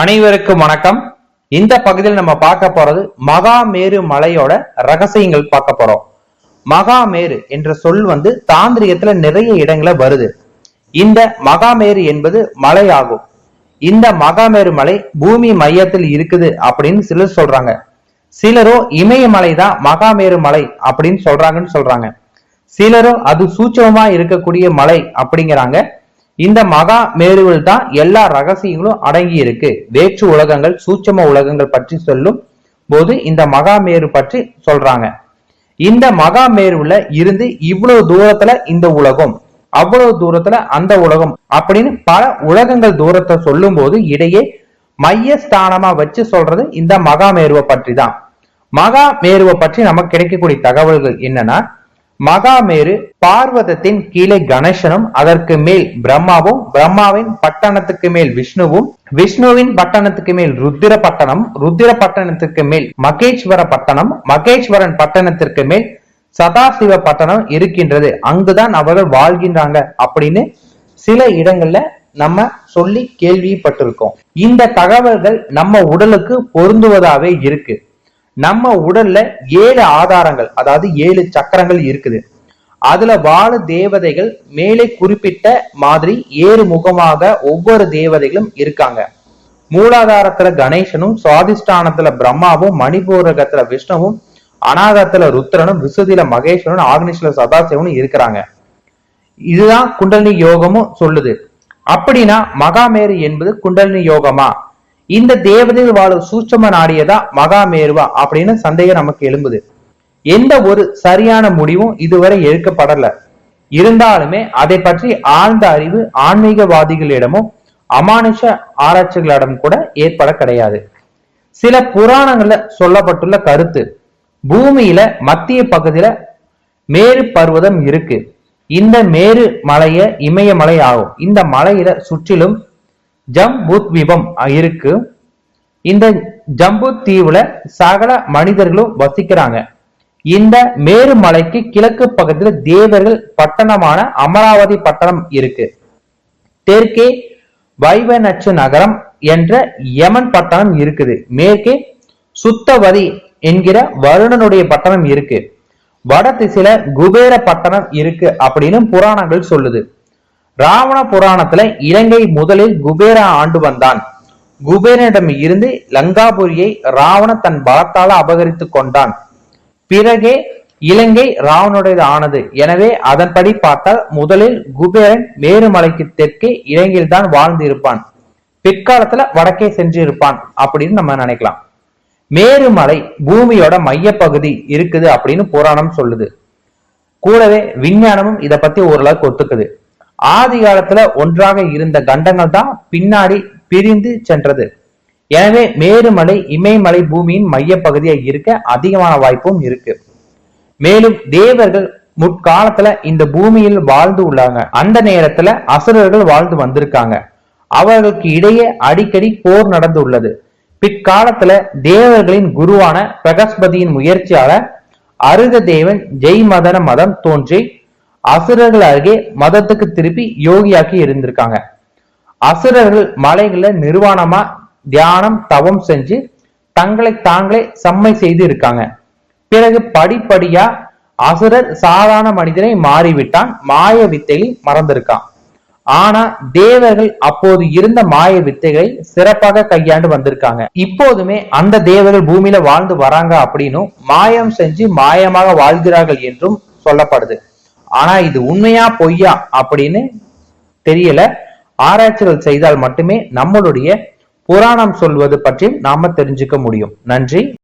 அனைவருக்கும் வணக்கம். இந்த பகுதியில் நம்ம பார்க்க போறது மகாமேரு மலையோட ரகசியங்கள் பார்க்க போறோம். மகாமேரு என்ற சொல் வந்து தாந்திரிகத்துல நிறைய இடங்களை வருது. இந்த மகாமேரு என்பது மலை ஆகும். இந்த மகாமேரு மலை பூமி மையத்தில் இருக்குது அப்படின்னு சிலர் சொல்றாங்க. சிலரோ இமயமலை தான் மகாமேரு மலை அப்படின்னு சொல்றாங்கன்னு சொல்றாங்க. சிலரோ அது சூட்சமமா இருக்கக்கூடிய மலை அப்படிங்கிறாங்க. இந்த மகா மேருவில் தான் எல்லா ரகசியங்களும் அடங்கி இருக்கு வேற்று உலகங்கள் சூட்சம உலகங்கள் பற்றி சொல்லும் போது இந்த மகா மேரு பற்றி சொல்றாங்க. இந்த மகா மேருவில் இருந்து இவ்வளவு தூரத்துல இந்த உலகம் அவ்வளவு தூரத்துல அந்த உலகம் அப்படின்னு பல உலகங்கள் தூரத்தை சொல்லும் போது இடையே மைய ஸ்தானமா வச்சு சொல்றது இந்த மகா மேருவை பற்றி தான் மகா மேருவை பற்றி நமக்கு கிடைக்கக்கூடிய தகவல்கள் என்னன்னா மகாமேரு பார்வதத்தின் கீழே கணேசனும் அதற்கு மேல் பிரம்மாவும் பிரம்மாவின் பட்டணத்துக்கு மேல் விஷ்ணுவும் விஷ்ணுவின் பட்டணத்துக்கு மேல் ருத்திர பட்டணம் ருத்திர பட்டணத்துக்கு மேல் மகேஸ்வர பட்டணம் மகேஸ்வரன் பட்டணத்திற்கு மேல் சதாசிவ பட்டணம் இருக்கின்றது. அங்குதான் அவர்கள் வாழ்கின்றாங்க அப்படின்னு சில இடங்கள்ல நம்ம சொல்லி கேள்விப்பட்டிருக்கோம். இந்த தகவல்கள் நம்ம உடலுக்கு பொருந்துவதாவே இருக்கு. நம்ம உடல்ல ஏழு ஆதாரங்கள் அதாவது ஏழு சக்கரங்கள் இருக்குது. அதுல வாழ தேவதைகள் மேலே குறிப்பிட்ட மாதிரி ஏறு முகமாக ஒவ்வொரு தேவதைகளும் இருக்காங்க. மூலாதாரத்துல கணேசனும் சுவாதிஷ்டானத்துல பிரம்மாவும் மணிபூரகத்துல விஷ்ணுவும் அனாதத்துல ருத்ரனும் விசுதியில மகேஸ்வரனும் ஆக்னிஷ்ல சதாசிவனும் இருக்கிறாங்க. இதுதான் குண்டலினி யோகமும் சொல்லுது. அப்படின்னா மகாமேரு என்பது குண்டலினி யோகமா? இந்த தேவதைகள் வாழும் சூட்சம நாடியதா மகாமேருவா அப்படின்னு சந்தேகம் நமக்கு எழும்புது. எந்த ஒரு சரியான முடிவும் இதுவரை எடுக்கப்படல. இருந்தாலுமே அதை பற்றி ஆழ்ந்த அறிவு ஆன்மீகவாதிகளிடமும் அமானுஷ ஆராய்ச்சிகளிடம் கூட ஏற்பட கிடையாது. சில புராணங்கள்ல சொல்லப்பட்டுள்ள கருத்து பூமியில மத்திய பகுதியில மேரு பர்வதம் இருக்கு. இந்த மேரு மலைய இமயமலை ஆகும். இந்த மலையில சுற்றிலும் ஜம்பூத்வீபம் இருக்கு இந்த ஜம்பு தீவுல சகல மனிதர்களும் வசிக்கிறாங்க. இந்த மேருமலைக்கு கிழக்கு பக்கத்துல தேவர்கள் பட்டணமான அமராவதி பட்டணம் இருக்கு. தெற்கே வைவநச்சு நகரம் என்ற யமன் பட்டணம் இருக்குது. மேற்கே சுத்தவதி என்கிற வருணனுடைய பட்டணம் இருக்கு. வட திசையில குபேர பட்டணம் இருக்கு அப்படின்னு புராணங்கள் சொல்லுது. ராவண புராணத்துல இலங்கை முதலில் குபேரா ஆண்டு வந்தான். குபேரனிடம் இருந்து லங்காபுரியை ராவண தன் பலத்தால அபகரித்து கொண்டான். பிறகே இலங்கை ராவனுடையது ஆனது. எனவே அதன்படி பார்த்தால் முதலில் குபேரன் மேருமலைக்கு தெற்கே இலங்கையில் தான் வாழ்ந்து இருப்பான். பிற்காலத்துல வடக்கே சென்று இருப்பான் அப்படின்னு நம்ம நினைக்கலாம். மேருமலை பூமியோட மையப்பகுதி இருக்குது அப்படின்னு புராணம் சொல்லுது. கூடவே விஞ்ஞானமும் இதை பத்தி ஓரளவுக்கு ஒத்துக்குது. ஆதி காலத்துல ஒன்றாக இருந்த கண்டங்கள் தான் பின்னாடி பிரிந்து சென்றது. எனவே மேருமலை இமயமலை பூமியின் மைய பகுதியா இருக்க அதிகமான வாய்ப்பும் இருக்கு. மேலும் தேவர்கள் முற்காலத்துல இந்த பூமியில் வாழ்ந்து உள்ளாங்க. அந்த நேரத்துல அசுரர்கள் வாழ்ந்து வந்திருக்காங்க. அவர்களுக்கு இடையே அடிக்கடி போர் நடந்து உள்ளது. பிற்காலத்துல தேவர்களின் குருவான பிரகஸ்பதியின் முயற்சியால அருக தேவன் ஜெய் மதன மதம் தோன்றி அசுரர்கள் அருகே மதத்துக்கு திருப்பி யோகியாக்கி இருந்திருக்காங்க அசுரர்கள் மலைகள நிர்வாணமா தியானம் தவம் செஞ்சு தங்களை தாங்களே செம்மை செய்து இருக்காங்க. பிறகு படிப்படியா அசுரர் சாதாரண மனிதனை மாறிவிட்டான். மாய வித்தையை மறந்திருக்கான். ஆனா தேவர்கள் அப்போது இருந்த மாய வித்தைகளை சிறப்பாக கையாண்டு வந்திருக்காங்க. இப்போதுமே அந்த தேவர்கள் பூமியில வாழ்ந்து வராங்க அப்படின்னும் மாயம் செஞ்சு மாயமாக வாழ்கிறார்கள் என்றும் சொல்லப்படுது. ஆனா இது உண்மையா பொய்யா அப்படின்னு தெரியல. ஆராய்ச்சிகள் செய்தால் மட்டுமே நம்மளுடைய புராணம் சொல்வது பற்றி நாம தெரிஞ்சுக்க முடியும். நன்றி.